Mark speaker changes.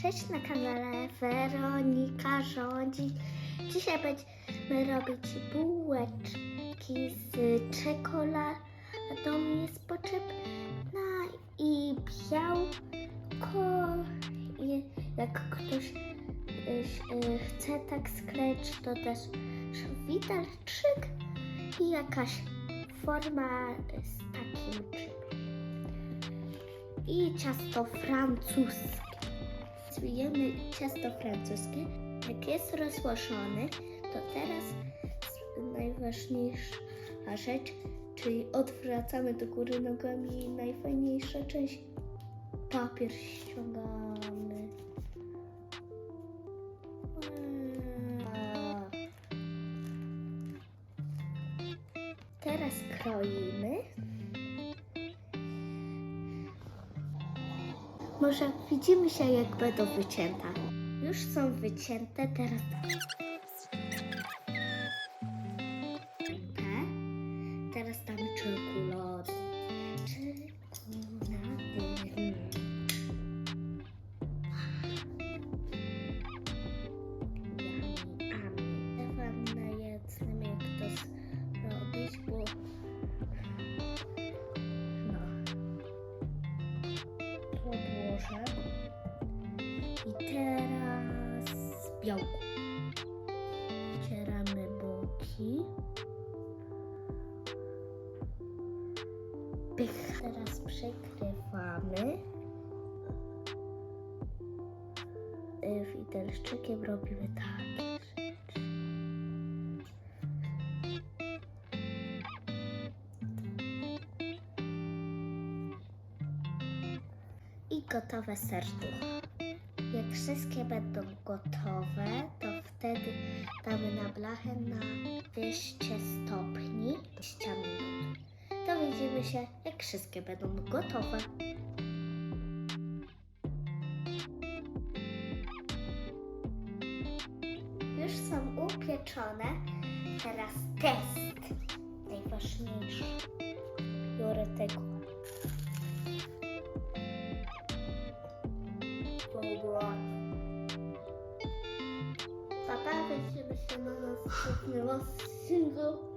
Speaker 1: Cześć na kanale Weronika rządzi. Dzisiaj będziemy robić bułeczki z czekoladą jest potrzebna i białko. Jak ktoś y, y, chce tak skleić, to też widelczyk i jakaś forma z takim. I ciasto francuskie. Zwijemy ciasto francuskie. Jak jest rozłożone, to teraz najważniejsza rzecz, czyli odwracamy do góry nogami najfajniejsza część, papier ściągamy. Teraz kroimy. Może widzimy się, jak będą wycięte. Już są wycięte, teraz Te. Teraz damy czekolad. I teraz białko. Wcieramy boki. Pych. Teraz przekrywamy. Y, Widelszczykiem robimy. I gotowe serducho. Wszystkie będą gotowe, to wtedy damy na blachę na 200 stopni 20 minut. To widzimy się, jak wszystkie będą gotowe. Już są upieczone. Teraz test. Najważniejszy. Biorę tego. Papa, widzimy się na następnym odcinku.